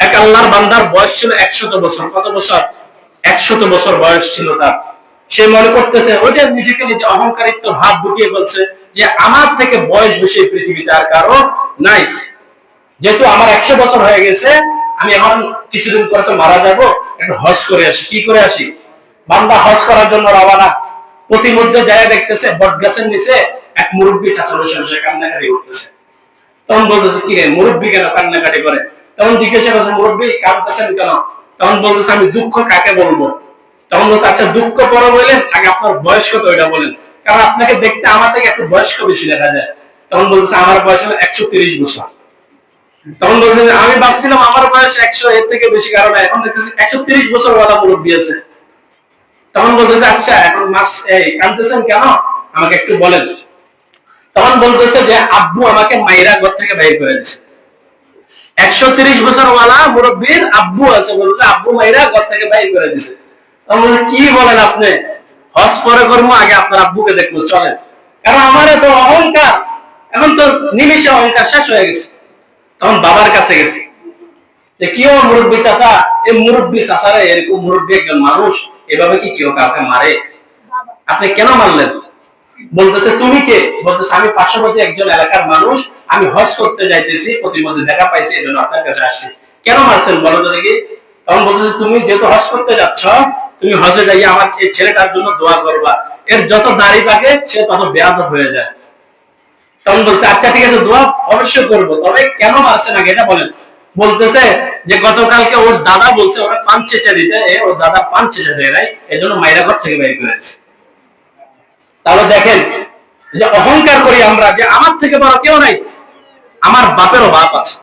এক আল্লাহর বান্দার বয়স ছিল একশত বছর। কত বছর? একশত বছর বয়স ছিল তার। সে মনে করতেছে, ওইটা নিজেকে নিজে অহংকারিত্ব ভাব ঢুকিয়ে বলছে যে আমার থেকে বয়স বেশি পৃথিবীতে আর কারও নাই। যেহেতু আমার একশো বছর হয়ে গেছে, আমি এখন কিছুদিন পরে তো মারা যাব একটু হজ করে আসি। কি করে আসি? বান্দা হজ করার জন্য রওনা। প্রতিমধ্যে যায় দেখতেছে বট গাছের নিচে এক মুরব্বী চাচা বসে বসে কান্নাকাটি করতেছে। তখন বলতেছে, কি রে, মুরব্বী কেন কান্নাকাটি করে? তখন জিজ্ঞাসা করছে, মুরব্বী, কাঁদতেছেন কেন? তখন বলতেছে, আমি দুঃখ কাকে বলব? তখন বলছে আচ্ছা দুঃখ পরে বলেন আগে আপনার বয়স কত এটা বলেন। কারণ আপনাকে দেখতে আমার থেকে একটু বয়স্ক বেশি দেখা যায়। তখন বলতেছে, আমার বয়স হলো একশো তিরিশ বছর। তখন বলতে আমি ভাবছিলাম আমার বয়স একশো এর থেকে বেশি, কারণ এখন দেখতেছি একশো তিরিশ বছর ওয়ালা মুরব্বী আছে তখন বলতেছে আচ্ছা এখন মাস এই কানতেছেন কেন? আমাকে একটু বলেন। তখন বলতেছে যে, আব্বু আমাকে মাইরা ঘর থেকে বাইর করে দিছে একশো তিরিশ বছর ওয়ালা মুরব্বীর আব্বু আছে বলছে আব্বু মাইরা ঘর থেকে বাইর করে দিছে। কি বলেন আপনি? হজ পরে করব আগে আপনার আব্বুকে দেখব চলেন। কারণ আমার তো অহংকার এখন তো নিমিশে অহংকার শেষ হয়ে গেছে। তখন বাবার কাছে গেছে। যে কি ও মুরব্বী চাচা? এই মুরব্বী চাচারে এরকম মুরব্বী একজন মানুষ এভাবে কি কেউ কাউকে মারে? আপনি কেন মারলেন? বলতেছে, তুমি কে? বলতেছে, আমি পার্শ্ববর্তী একজন এলাকার মানুষ, আমি হজ করতে যাইতেছি প্রতিমধ্যে দেখা পাইছি এই জন্য আপনার কাছে আসছি। কেন মারছেন বলো তো দেখি। তখন বলতেছে, তুমি যেহেতু হজ করতে যাচ্ছ, তুমি হজে যাইয়া আমার এই ছেলেটার জন্য দোয়া করবা। এর যত দাড়ি পাকে, সে তত বেয়াদব হয়ে যায়। তখন বলছে আচ্ছা ঠিক আছে, দোয়া অবশ্যই করব, তবে কেন মারছেন আগে, এটা বলেন। বলতেছে যে, গতকালকে ওর দাদা বলছে, ওরা পান চেঁচে দিতে। ওর দাদা পান চেঁচে দেয় নাই এই জন্য মাইরা ঘর থেকে বের করেছে। তাহলে দেখেন যে অহংকার করি আমরা যে আমার থেকে বড় কেউ নাই, আমার বাপেরও বাপ আছে।